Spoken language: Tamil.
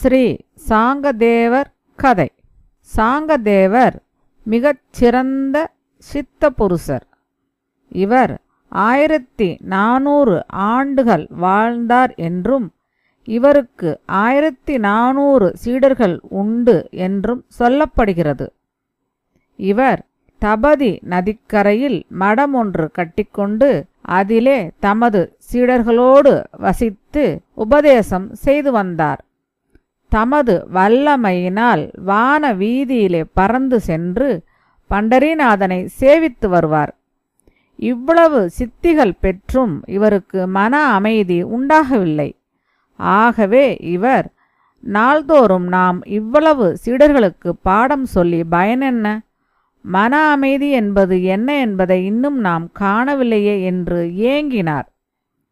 ஸ்ரீ சாங்கதேவர் கதை. சாங்கதேவர் மிகச் சிறந்த சித்த புருஷர் இவர் ஆயிரத்தி நானூறு ஆண்டுகள் வாழ்ந்தார் என்றும் இவருக்கு ஆயிரத்தி நானூறு சீடர்கள் உண்டு என்றும் சொல்லப்படுகிறது. இவர் தபதி நதிக்கரையில் மடம் ஒன்று கட்டிக்கொண்டு அதிலே தமது சீடர்களோடு வசித்து உபதேசம் செய்து வந்தார். தமது வல்லமையினால் வான வீதியிலே பறந்து சென்று பண்டரிநாதனை சேவித்து வருவார். இவ்வளவு சித்திகள் பெற்றும் இவருக்கு மன அமைதி உண்டாகவில்லை. ஆகவே இவர் நாள்தோறும் நாம் இவ்வளவு சீடர்களுக்கு பாடம் சொல்லி பயனென்ன மன அமைதி என்பது என்ன என்பதை இன்னும் நாம் காணவில்லையே என்று ஏங்கினார்.